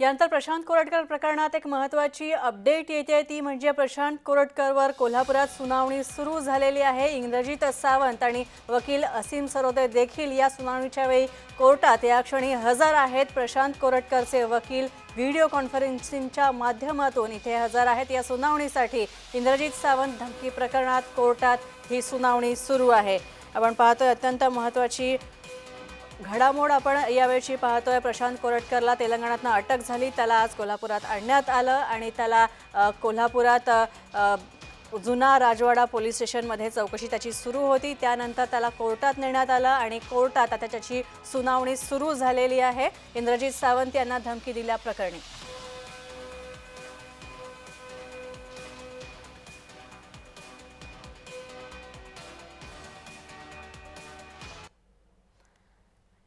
यानंतर प्रशांत कोरटकर प्रकरणात एक महत्त्वाची अपडेट येते. ती म्हणजे प्रशांत कोरटकरवर कोल्हापुरात सुनावणी सुरू झालेली आहे. इंद्रजित सावंत आणि वकील असीम सरोदे देखील या सुनावणीच्या वेळी कोर्टात. या क्षणी हजर आहेत. प्रशांत कोरटकरचे वकील व्हिडिओ कॉन्फरन्सिंगच्या माध्यमातून इथे हजर आहेत. या सुनावणीसाठी इंद्रजित सावंत धमकी प्रकरणात कोर्टात ही सुनावणी सुरू आहे. आपण पाहतोय अत्यंत महत्त्वाची घडामोड आपण यावेळची पाहतोय. प्रशांत कोरटकरला तेलंगणातनं अटक झाली. त्याला आज कोल्हापुरात आणण्यात आलं आणि त्याला कोल्हापुरात जुना राजवाडा पोलीस स्टेशनमध्ये चौकशी त्याची सुरू होती. त्यानंतर त्याला कोर्टात नेण्यात आलं आणि कोर्टात आता त्याची सुनावणी सुरू झालेली आहे. इंद्रजित सावंत यांना धमकी दिल्याप्रकरणी.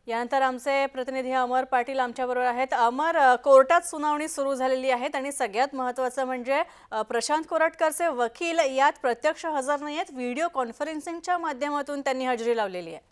यानंतर आमचे प्रतिनिधी अमर पाटील आमच्याबरोबर आहेत. अमर कोर्टात सुनावणी सुरू झालेली आहे आणि सगळ्यात महत्त्वाचं म्हणजे प्रशांत कोरटकरचे वकील यात प्रत्यक्ष हजर नाही आहेत. व्हिडिओ कॉन्फरन्सिंगच्या माध्यमातून त्यांनी हजेरी लावलेली आहे.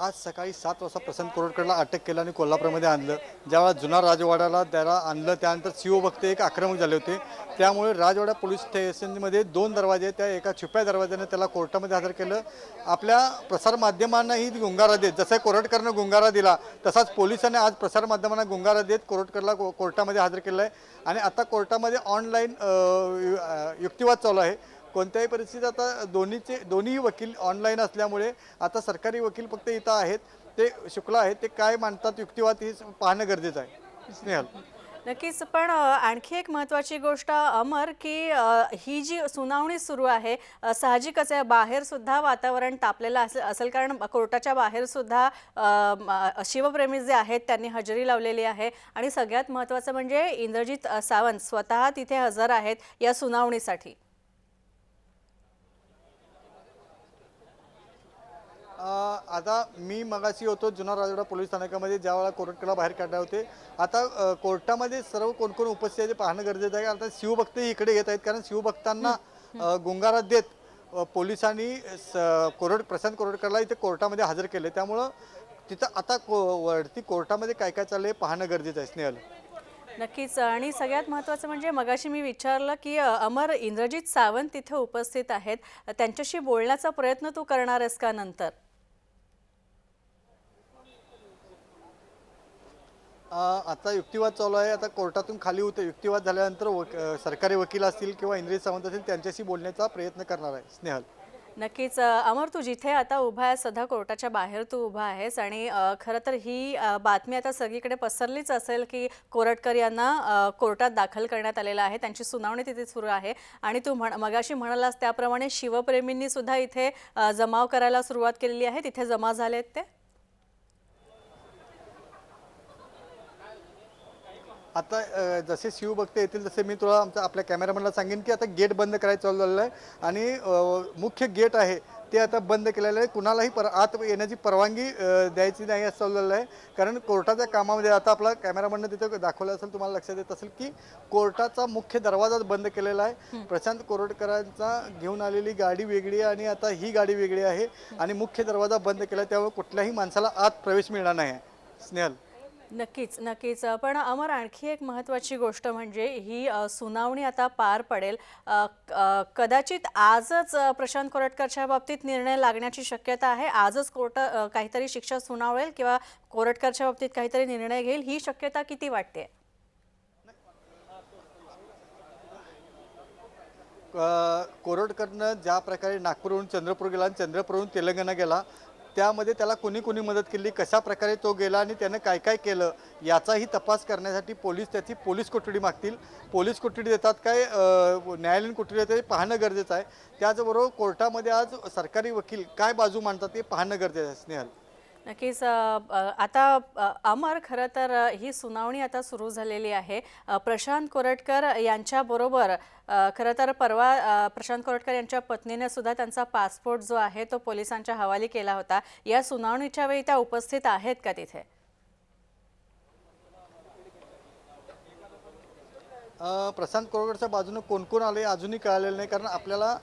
आज सकाळी सात वाजता प्रशांत कोरटकरला अटक केलं आणि कोल्हापूरमध्ये आणलं. ज्यावेळा जुना राजवाड्याला त्याला आणलं त्यानंतर सीओ भक्ते एक आक्रमक झाले होते. त्यामुळे राजवाडा पोलीस स्टेशनमध्ये दोन दरवाजे आहेत. त्या एका छुप्या दरवाज्याने त्याला कोर्टामध्ये हजर केलं. आपल्या प्रसारमाध्यमांनाही गुंगारा देत जसं कोरटकरनं गुंगारा दिला तसाच पोलिसांनी आज प्रसारमाध्यमांना गुंगारा देत कोरटकरला को- कोर्टामध्ये हजर केलं आहे आणि आता कोर्टामध्ये ऑनलाईन युक्तिवाद चालू आहे. कोणत्याही परिस्थितीत आता दोन्हीचे दोन्ही वकील ऑनलाईन असल्यामुळे आता सरकारी वकील फक्त इथं आहेत ते शुक्ला आहेत ते काय मांडतात युक्तिवाद हे पाहणं गरजेचं आहे. स्नेहल. नक्कीच पण आणखी एक महत्त्वाची गोष्ट अमर की ही जी सुनावणी सुरू आहे साहजिकच आहे बाहेरसुद्धा वातावरण तापलेलं असेल असेल कारण कोर्टाच्या बाहेरसुद्धा शिवप्रेमी जे आहेत त्यांनी हजेरी लावलेली आहे. आणि सगळ्यात महत्त्वाचं म्हणजे इंद्रजित सावंत स्वतः तिथे हजर आहेत या सुनावणीसाठी. आता मी मगाशी होतो जुना राजवाडा पोलीस स्थानकामध्ये ज्या वेळेला कोर्टकडे बाहेर काढले होते. आता कोर्टामध्ये सर्व कोण कोण उपस्थित आहे ते पाहणं गरजेचं आहे. आता शिवभक्तही इकडे येत आहेत. कारण शिवभक्तांना गुंगारा देत पोलिसांनी स- कोरड प्रशांत कोरडकरला इथे कोर्टामध्ये हजर केले. त्यामुळं तिथं आता को वरती कोर्टामध्ये काय काय चाललंय पाहणं गरजेचं आहे. स्नेहल. नक्कीच. आणि सगळ्यात महत्त्वाचं म्हणजे मगाशी मी विचारलं की अमर इंद्रजित सावंत तिथे उपस्थित आहेत. त्यांच्याशी बोलण्याचा प्रयत्न तू करणार आहेस का नंतर? आता युक्तिवाद चालू आहे. आता कोर्टातून खाली होते. युक्तिवाद झाल्यानंतर वक- सरकारी वकील असतील किंवा इंद्रिय सावंत असतील त्यांच्याशी बोलण्याचा प्रयत्न करणार आहे. स्नेहल. नक्कीच. अमर तू जिथे आता उभा आहे सध्या कोर्टाच्या बाहेर तू उभा आहेस आणि खरं तर ही बातमी आता सगळीकडे पसरलीच असेल की कोरटकर यांना कोर्टात दाखल करण्यात आलेलं आहे. त्यांची सुनावणी तिथे सुरू आहे. आणि तू म्हण मगाशी म्हणालास त्याप्रमाणे शिवप्रेमींनी सुद्धा इथे जमाव करायला सुरुवात केलेली आहे. तिथे जमा झालेत ते? आता जसे शिवभक्त येतील तसे मी तुला आमच्या आपल्या कॅमेरामॅनला सांगेन की आता गेट बंद करायचं चालू झालेलं आहे. आणि मुख्य गेट आहे ते आता बंद केलेलं आहे. कुणालाही पर आत येण्याची परवानगी द्यायची नाही असं चालू झालेलं आहे. कारण कोर्टाच्या कामामध्ये आता आपला कॅमेरामॅननं तिथं दाखवलं असेल तुम्हाला लक्षात येत असेल की कोर्टाचा मुख्य दरवाजाच बंद केलेला आहे. प्रशांत कोरटकरांचा घेऊन आलेली गाडी वेगळी आहे आणि आता ही गाडी वेगळी आहे. आणि मुख्य दरवाजा बंद केला आहे त्यामुळे कुठल्याही माणसाला आत प्रवेश मिळणार नाही. आहे स्नेहल. नक्कीच नक्कीच. पण अमर आणखी एक महत्त्वाची गोष्ट म्हणजे ही सुनावणी आता पार पडेल. कदाचित आजच प्रशांत कोरटकरच्या बाबतीत निर्णय लागण्याची शक्यता आहे. आजच कोर्ट काहीतरी शिक्षा सुनावेल किंवा कोरटकरच्या बाबतीत काहीतरी निर्णय घेईल. ही शक्यता किती वाटते? कोरटकरनं ज्या प्रकारे नागपूरहून चंद्रपूर गेला आणि चंद्रपूरहून तेलंगणा गेला त्यामध्ये त्याला कोणी कोणी मदत केली कशा प्रकारे तो गेला आणि त्यानं काय काय केलं याचाही तपास करण्यासाठी पोलीस त्याची पोलीस कोठडी मागतील. पोलीस कोठडी देतात काय न्यायालयीन कोठडी देतात हे पाहणं गरजेचं आहे. त्याचबरोबर कोर्टामध्ये आज सरकारी वकील काय बाजू मांडतात ते पाहणं गरजेचं आहे स्नेहल. नक्कीच आता अमर खरं तर ही सुनावणी आता सुरू झालेली आहे. प्रशांत कोरटकर यांच्याबरोबर खरं तर परवा प्रशांत कोरटकर यांच्या पत्नीने सुद्धा त्यांचा पासपोर्ट जो आहे तो पोलिसांच्या हवाली केला होता. या सुनावणीच्या वेळी त्या उपस्थित आहेत का तिथे? प्रशांत कोरगडच्या बाजूनं कोण कोण आले अजूनही कळालेलं नाही कारण आपल्याला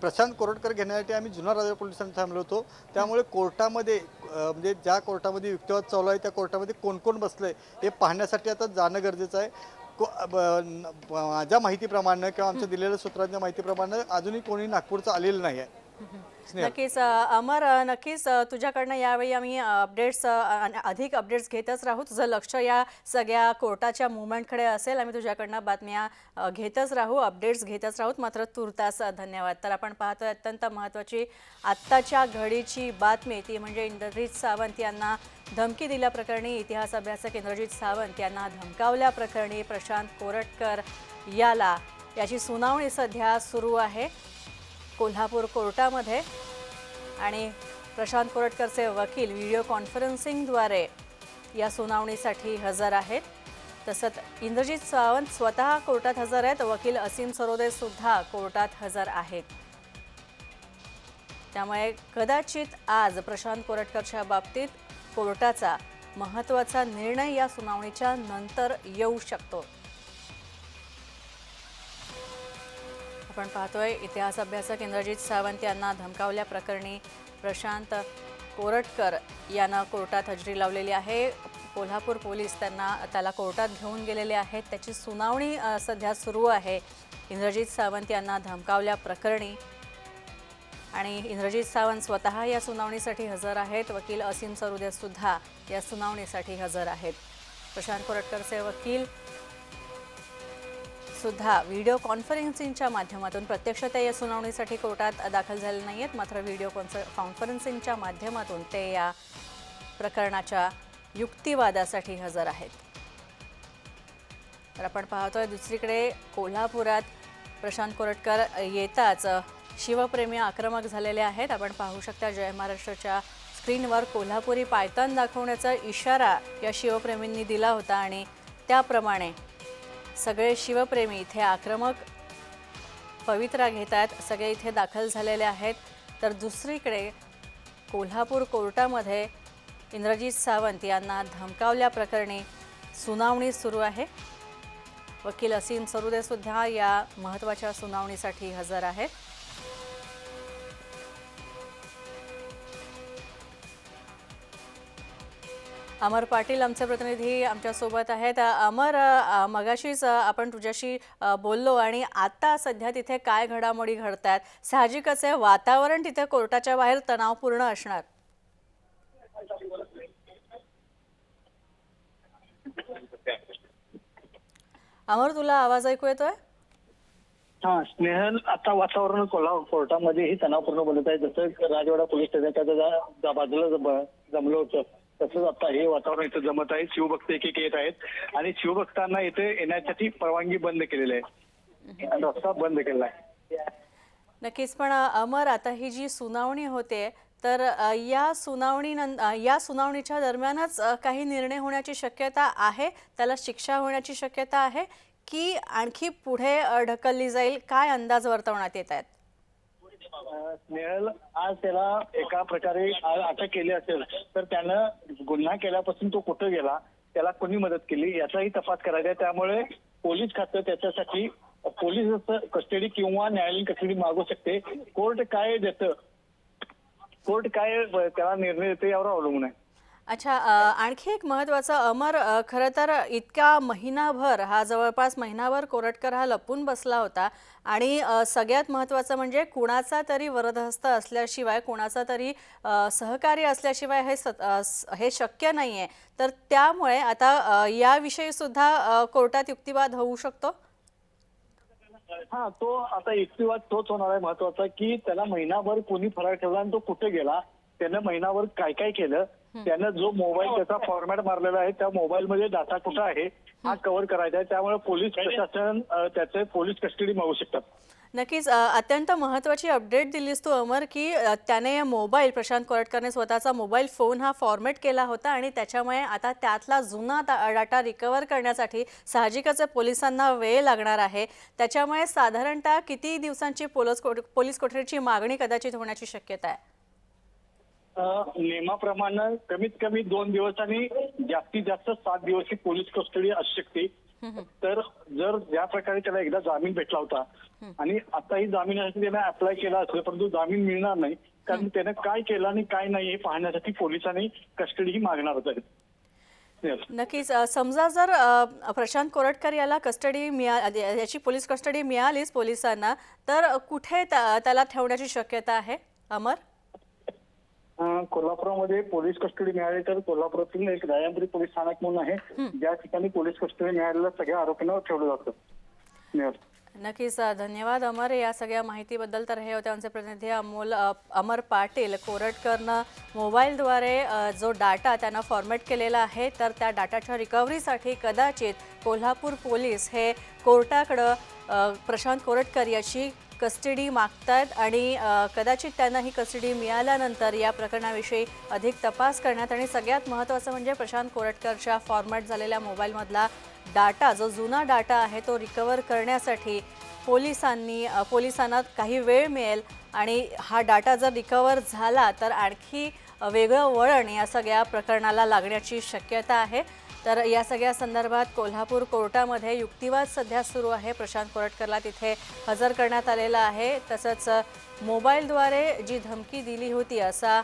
प्रशांत कोरटकर घेण्यासाठी आम्ही जुना राजा पोलिसांनी थांबलो होतो. त्यामुळे कोर्टामध्ये म्हणजे ज्या कोर्टामध्ये युक्तिवाद चालू आहे त्या कोर्टामध्ये कोण कोण बसलंय हे पाहण्यासाठी आता जाणं गरजेचं आहे. को माझ्या माहितीप्रमाणे किंवा आमच्या दिलेल्या सूत्रांच्या माहितीप्रमाणे अजूनही कोणी नागपूरचं आलेलं नाही आहे. नक्कीच अमर नक्कीच तुझ्याकडनं यावेळी आम्ही अपडेट्स अधिक अपडेट्स घेतच राहू. तुझं लक्ष या सगळ्या कोर्टाच्या मुवमेंटकडे असेल आम्ही तुझ्याकडनं बातम्या घेतच राहू अपडेट्स घेतच राहूत मात्र तुर्तास धन्यवाद. तर आपण पाहतोय अत्यंत महत्त्वाची आत्ताच्या घडीची बातमी. ती म्हणजे इंद्रजित सावंत यांना धमकी दिल्याप्रकरणी इतिहास अभ्यासक इंद्रजित सावंत यांना धमकावल्या प्रकरणी प्रशांत कोरटकर याला. याची सुनावणी सध्या सुरू आहे. कोल्हापूर कोर्टामध्ये आणि प्रशांत कोरटकरचे वकील व्हिडिओ कॉन्फरन्सिंगद्वारे या सुनावणीसाठी हजर आहेत. तसंच इंद्रजित सावंत स्वतः कोर्टात हजर आहेत. वकील असीम सरोदे सुद्धा कोर्टात हजर आहेत. त्यामुळे कदाचित आज प्रशांत कोरटकरच्या बाबतीत कोर्टाचा महत्त्वाचा निर्णय या सुनावणीच्या नंतर येऊ शकतो. आपण पाहतोय इतिहास अभ्यासक इंद्रजित सावंत यांना धमकावल्या प्रकरणी प्रशांत कोरटकर यांना कोर्टात हजेरी लावलेली आहे. कोल्हापूर पोलीस त्यांना त्याला कोर्टात घेऊन गेलेले आहेत. त्याची सुनावणी सध्या सुरू आहे. इंद्रजित सावंत यांना धमकावल्या प्रकरणी. आणि इंद्रजित सावंत स्वतः या सुनावणीसाठी हजर आहेत. वकील असीम सरुदेसुद्धा या सुनावणीसाठी हजर आहेत. प्रशांत कोरटकरचे वकील सुद्धा व्हिडिओ कॉन्फरन्सिंगच्या माध्यमातून प्रत्यक्ष ते या सुनावणीसाठी कोर्टात दाखल झाले नाही आहेत मात्र व्हिडिओ कॉन्फर कॉन्फरन्सिंगच्या माध्यमातून ते या प्रकरणाच्या युक्तिवादासाठी हजर आहेत. तर आपण पाहतोय दुसरीकडे कोल्हापुरात प्रशांत कोरटकर येताच शिवप्रेमी आक्रमक झालेले आहेत. आपण पाहू शकता जय महाराष्ट्राच्या स्क्रीनवर कोल्हापुरी पायतान दाखवण्याचा इशारा या शिवप्रेमींनी दिला होता आणि त्याप्रमाणे सगळे शिवप्रेमी इथे आक्रमक पवित्रा घेत आहेत सगळे इथे दाखल झालेले आहेत. तर दुसरीकडे कोल्हापूर कोर्टामध्ये इंद्रजित सावंत यांना धमकावल्याप्रकरणी सुनावणी सुरू आहे. वकील असीम सरुदेसुद्धा या महत्त्वाच्या सुनावणीसाठी हजर आहेत. अमर पाटील आमचे प्रतिनिधी आमच्यासोबत आहेत. अमर मगाशीच आपण तुझ्याशी बोललो आणि आता सध्या तिथे काय घडामोडी घडतात साहजिकच आहे वातावरण तिथे कोर्टाच्या बाहेर तणावपूर्ण असणार. अमर तुला आवाज ऐकू येतोय? हा स्नेहल आता वातावरण कोल्हापूर कोर्टामध्येही तणावपूर्ण बनत आहे. जसं राजवाडा पोलीस स्टेशनच्या बाजूला जम- जमलं होतं. तसंच आता हे वातावरण इथं जमत आहे. शिवभक्त एक एक येत आहेत. आणि शिवभक्तांना इथे येण्यासाठी परवानगी बंद केलेली आहे. रस्ता बंद केलेला आहे. नक्कीच पण अमर आता ही जी सुनावणी होते तर या सुनावणी या सुनावणीच्या दरम्यानच काही निर्णय होण्याची शक्यता आहे? त्याला शिक्षा होण्याची शक्यता आहे? की आणखी पुढे ढकलली जाईल? काय अंदाज वर्तवण्यात येत आहेत? स्नेहल आज त्याला एका प्रकारे अटक केली असेल तर त्यानं गुन्हा केल्यापासून तो कुठं गेला त्याला कोणी मदत केली याचाही तपास करायचा आहे. त्यामुळे पोलीस खातं त्याच्यासाठी पोलीस कस्टडी किंवा न्यायालयीन कस्टडी मागू शकते. कोर्ट काय देतं? कोर्ट काय त्याला निर्णय देते यावर अवलंबून आहे. अच्छा आणखी एक महत्त्वाचं अमर खरं तर इतका महिनाभर हा जवळपास महिनाभर कोरटकर हा लपून बसला होता आणि सगळ्यात महत्त्वाचं म्हणजे कुणाचा तरी वरदहस्त असल्याशिवाय कुणाचा तरी सहकारी सहकार्य असल्याशिवाय हे सत- स- हे शक्य नाही आहे तर त्यामुळे आता याविषयीसुद्धा याविषयी सुद्धा कोर्टात युक्तिवाद होऊ शकतो? हा तो आता युक्तिवाद तोच होणार आहे महत्त्वाचा की त्याला महिनाभर कोणी फरार ठेवला आणि तो कुठे गेला? त्यानं महिनाभर काय काय केलं? त्यानं जो मोबाईल त्याचा फॉर्मॅट मारलेला आहे त्या मोबाईल मध्ये डाटा कुठं आहे हा कव्हर करायचा आहे. त्यामुळे पोलीस प्रशासन त्याचे पोलीस कस्टडी मागू शकतात. नक्कीच अत्यंत महत्त्वाची अपडेट दिलीस तू अमर की त्याने मोबाईल प्रशांत कोरटकरने स्वतःचा मोबाईल फोन हा फॉर्मॅट केला होता आणि त्याच्यामुळे आता त्यातला जुना डाटा रिकवर करण्यासाठी साहजिकच पोलिसांना वेळ लागणार आहे. त्याच्यामुळे साधारणतः किती दिवसांची पोलीस कोठ पोलीस कोठडीची मागणी कदाचित होण्याची शक्यता आहे? नियमाप्रमाणे कमीत कमी दोन दिवस आणि जास्तीत जास्त सात दिवस ही पोलीस कस्टडी असू शकते. तर जर ज्या प्रकारे त्याला एकदा जामीन भेटला होता आणि आताही जामिनासाठी त्याने अप्लाय केला असेल परंतु जामीन मिळणार नाही कारण त्याने काय केलं आणि काय नाही हे पाहण्यासाठी पोलिसांनी कस्टडीही मागणार होतं. नक्कीच. समजा जर प्रशांत कोरटकर याला कस्टडी मिळा याची पोलीस कस्टडी मिळालीच पोलिसांना तर कुठे त्या- त्याला ठेवण्याची शक्यता आहे? अमर? कोल्हापुरामध्ये पोलीस कस्टडी मिळाली तर कोल्हापुरातील एक दयापुरी पोलीस स्थानक म्हणून आहे. ज्या ठिकाणी पोलीस कस्टडी मिळालेल्या सगळ्या आरोपींना ठेवलं जातं. नक्कीच धन्यवाद अमर. या सगळ्या माहितीबद्दल तर हे होते आमचे प्रतिनिधी अमोल अमर पाटील. कोरटकरनं मोबाईलद्वारे जो डाटा त्यानं फॉर्मॅट केलेला आहे तर त्या डाटाच्या रिकव्हरीसाठी कदाचित कोल्हापूर पोलीस हे कोर्टाकडं प्रशांत कोरटकर याची कस्टडी मागतात आणि कदाचित त्यांना ही कस्टडी मिळाल्यानंतर या प्रकरणाविषयी अधिक तपास करण्यात आणि सगळ्यात महत्त्वाचं म्हणजे प्रशांत कोरटकरच्या फॉर्मॅट झालेल्या मोबाईलमधला डाटा जो जुना डाटा आहे तो रिकवर करण्यासाठी पोलिसांनी पोलिसांना काही वेळ मिळेल आणि हा डाटा जर रिकवर झाला तर आणखी वेगळं वळण या सगळ्या प्रकरणाला लागण्याची शक्यता आहे. तर या सगळ्या संदर्भात कोल्हापूर कोर्टामध्ये युक्तिवाद सध्या सुरू आहे. प्रशांत कोरटकरला तिथे हजर करण्यात आलेला आहे. तसंच मोबाईलद्वारे जी धमकी दिली होती असा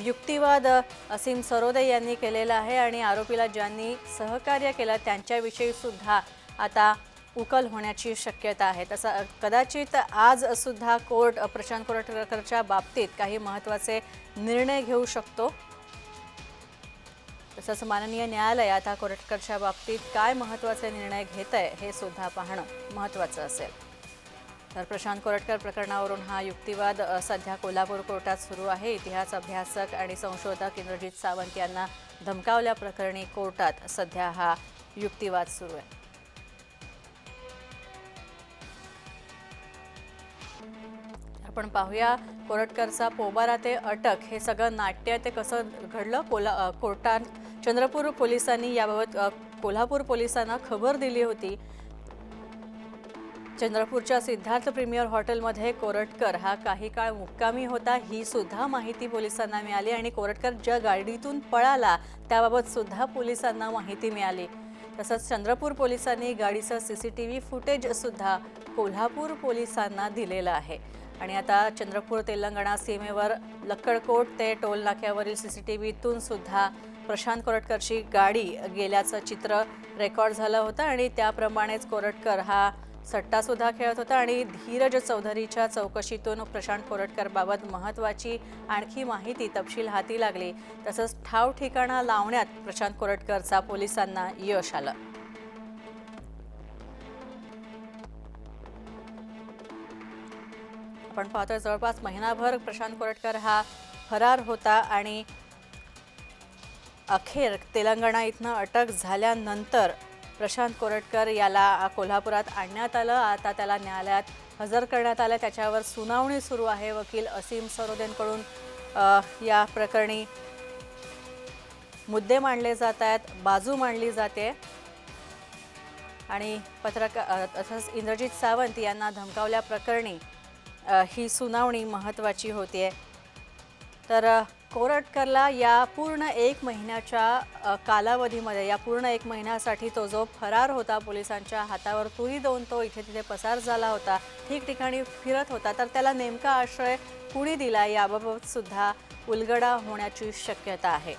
युक्तिवाद असीम सरोदे यांनी केलेला आहे आणि आरोपीला ज्यांनी सहकार्य केलं त्यांच्याविषयी सुद्धा आता उकल होण्याची शक्यता आहे. तसं कदाचित आज सुद्धा कोर्ट प्रशांत कोरटकरच्या बाबतीत काही महत्त्वाचे निर्णय घेऊ शकतो. तसंच माननीय न्यायालय आता कोरटकरच्या बाबतीत काय महत्त्वाचे निर्णय घेत आहे हे सुद्धा पाहणं महत्त्वाचं असेल. तर प्रशांत कोरटकर प्रकरणावरून हा युक्तिवाद सध्या कोल्हापूर कोर्टात सुरू आहे. इतिहास अभ्यासक आणि संशोधक इंद्रजित सावंत यांना धमकावल्याप्रकरणी कोर्टात सध्या हा युक्तिवाद सुरू आहे. आपण पाहूया. कोरटकरचा पोबारा ते अटक हे सगळं नाट्य ते कसं घडलं? कोला कोर्टात चंद्रपूर पोलिसांनी याबाबत कोल्हापूर पोलिसांना खबर दिली होती. चंद्रपूरच्या सिद्धार्थ प्रीमियर हॉटेलमध्ये कोरटकर हा काही काळ मुक्कामी होता. ही सुद्धा माहिती पोलिसांना मिळाली आणि कोरटकर ज्या गाडीतून पळाला त्याबाबत सुद्धा पोलिसांना माहिती मिळाली. तसंच चंद्रपूर पोलिसांनी गाडीचं C C T V footage सुद्धा कोल्हापूर पोलिसांना दिलेलं आहे. आणि आता चंद्रपूर तेलंगणा सीमेवर लक्कडकोट ते टोल नाक्यावरील सी सी टी व्हीतून सुद्धा प्रशांत कोरटकरची गाडी गेल्याचं चित्र रेकॉर्ड झालं होतं आणि त्याप्रमाणेच कोरटकर हा सट्टासुद्धा खेळत होता आणि धीरज चौधरीच्या चौकशीतून प्रशांत कोरटकरबाबत महत्त्वाची आणखी माहिती तपशील हाती लागली. तसंच ठाव ठिकाणा लावण्यात प्रशांत कोरटकरचा पोलिसांना यश आलं. आपण पाहतोय जवळपास महिनाभर प्रशांत कोरटकर हा फरार होता आणि अखेर तेलंगणा इथनं अटक झाल्यानंतर प्रशांत कोरटकर याला कोल्हापुरात आणण्यात आलं. आता त्याला न्यायालयात हजर करण्यात आलं. त्याच्यावर सुनावणी सुरू आहे. वकील असीम सरोदेंकडून या प्रकरणी मुद्दे मांडले जात आहेत. बाजू मांडली जाते. आणि पत्रकार तसंच इंद्रजित सावंत यांना धमकावल्याप्रकरणी प्रकरणी ही सुनावणी महत्त्वाची होती आहे. तर कोरटकरला या पूर्ण एक महिन्याच्या कालावधीमध्ये या पूर्ण एक महिन्यासाठी तो जो फरार होता पोलिसांच्या हातावर तुरी देऊन तो इथे तिथे पसार झाला होता ठिकठिकाणी फिरत होता. तर त्याला नेमका आश्रय कुणी दिला? याबाबतसुद्धा उलगडा होण्याची शक्यता आहे.